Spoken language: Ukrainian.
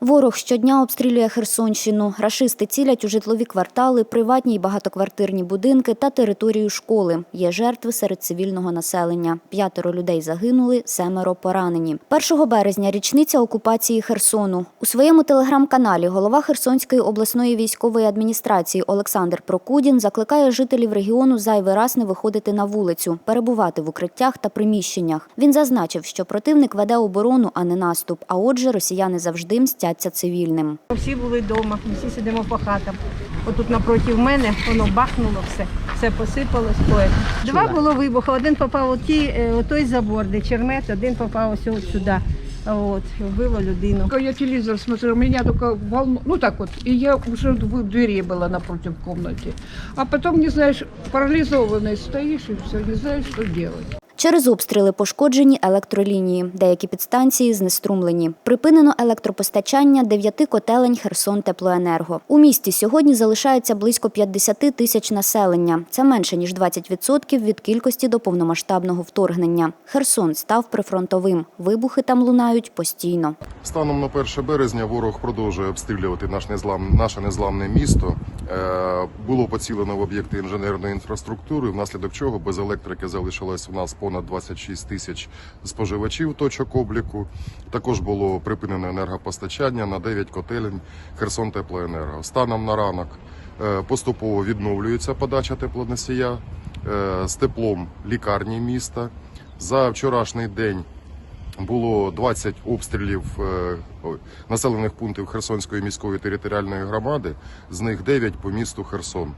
Ворог щодня обстрілює Херсонщину. Рашисти цілять у житлові квартали, приватні й багатоквартирні будинки та територію школи. Є жертви серед цивільного населення. П'ятеро людей загинули, семеро поранені. 1 березня річниця окупації Херсону. У своєму телеграм-каналі голова Херсонської обласної військової адміністрації Олександр Прокудін закликає жителів регіону зайвий раз не виходити на вулицю, перебувати в укриттях та приміщеннях. Він зазначив, що противник веде оборону, а не наступ. А отже, росіяни завжди мстяться цивільним. Всі були вдома, ми всі сидимо по хатам. Отут напроти мене воно бахнуло все, все посипалось. Ой. Два було вибухи. Один попав у ті, е, у той забор, де чермет, один попав ось от сюди. От, вбило людину. Только Я телевизор смотрю, меня только волну... Ну так вот, и я уже в двери была напротив комнаты. А потом, не знаешь, парализованный стоишь и все, не знаешь, что делать. Через обстріли пошкоджені електролінії, деякі підстанції знеструмлені. Припинено електропостачання дев'яти котелень Херсон Теплоенерго. У місті сьогодні залишається близько 50 тисяч населення. Це менше ніж 20% від кількості до повномасштабного вторгнення. Херсон став прифронтовим. Вибухи там лунають постійно. Станом на 1 березня ворог продовжує обстрілювати наш незлам, наше незламне місто. Е, було поцілено в об'єкти інженерної інфраструктури, внаслідок чого без електрики залишилось у нас понад 26 тисяч споживачів точок обліку. Також було припинено енергопостачання на 9 котелень Херсон Теплоенерго. Станом на ранок е, поступово відновлюється подача теплоносія е, з теплом лікарні міста. За вчорашній день було 20 обстрілів е, населених пунктів Херсонської міської територіальної громади, з них 9 по місту Херсон.